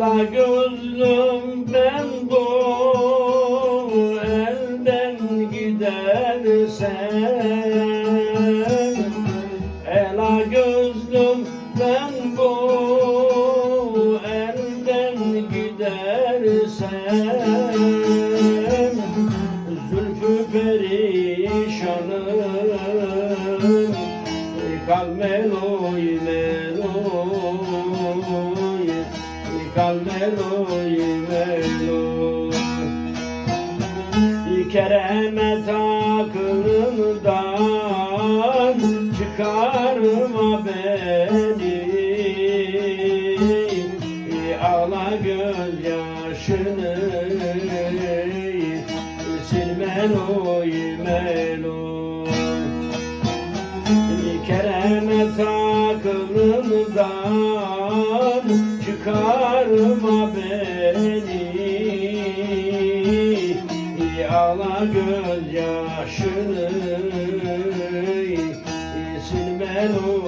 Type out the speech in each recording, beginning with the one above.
Kara gözlüm ben bu elden gidersen Ela gözlüm ben bu elden gidersen Zülfü perişanım kal Kalmelo melo Kal meloy meloy Keremet aklımdan çıkarma beni. Ağla gözyaşını sil meloy meloy Keremet aklımdan çıkarma Ağla gözyaşını sil meloy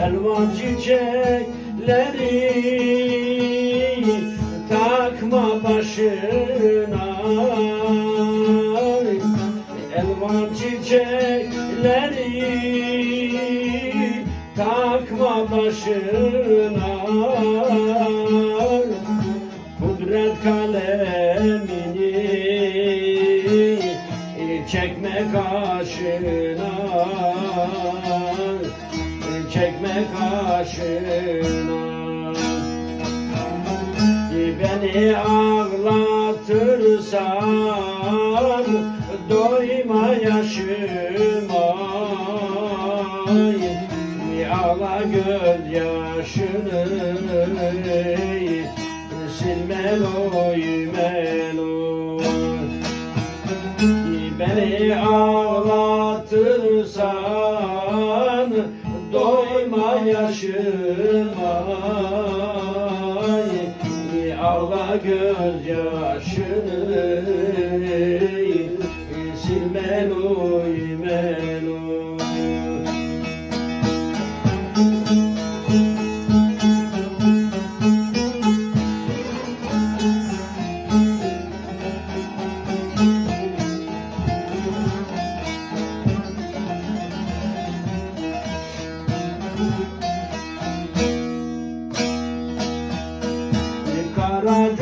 Elvan çiçekleri takma başına. Elvan çiçekleri takma başına. Kudret kalemini çekme kaşına çekme kaşına Beni ağlatırsan doyma yaşıma. Ağla gözyaşını sil meloy Beni ağlatırsan Ağla gözyaşını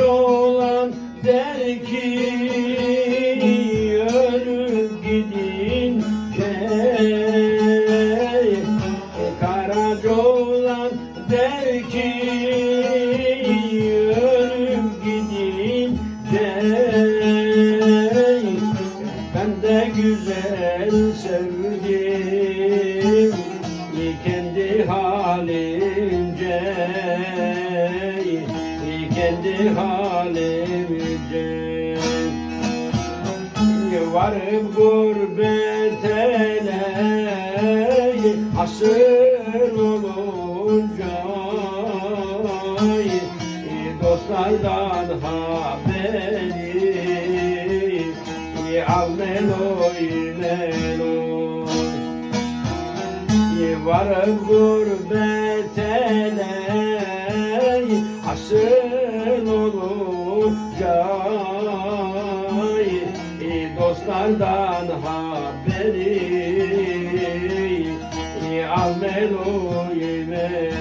Olan der ki ölüp gidince Karaca olan der ki ölüp gidince Ben de güzel sevdim kendi halimce kendi halimce Varım gurbet ele asır olunca. Dostlardan haberi al meloy meloy Varım gurbet ele asır dostlardan haberi. Almelo yemeği